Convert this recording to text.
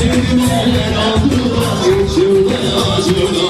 Sevme yandıra, içimde acılar.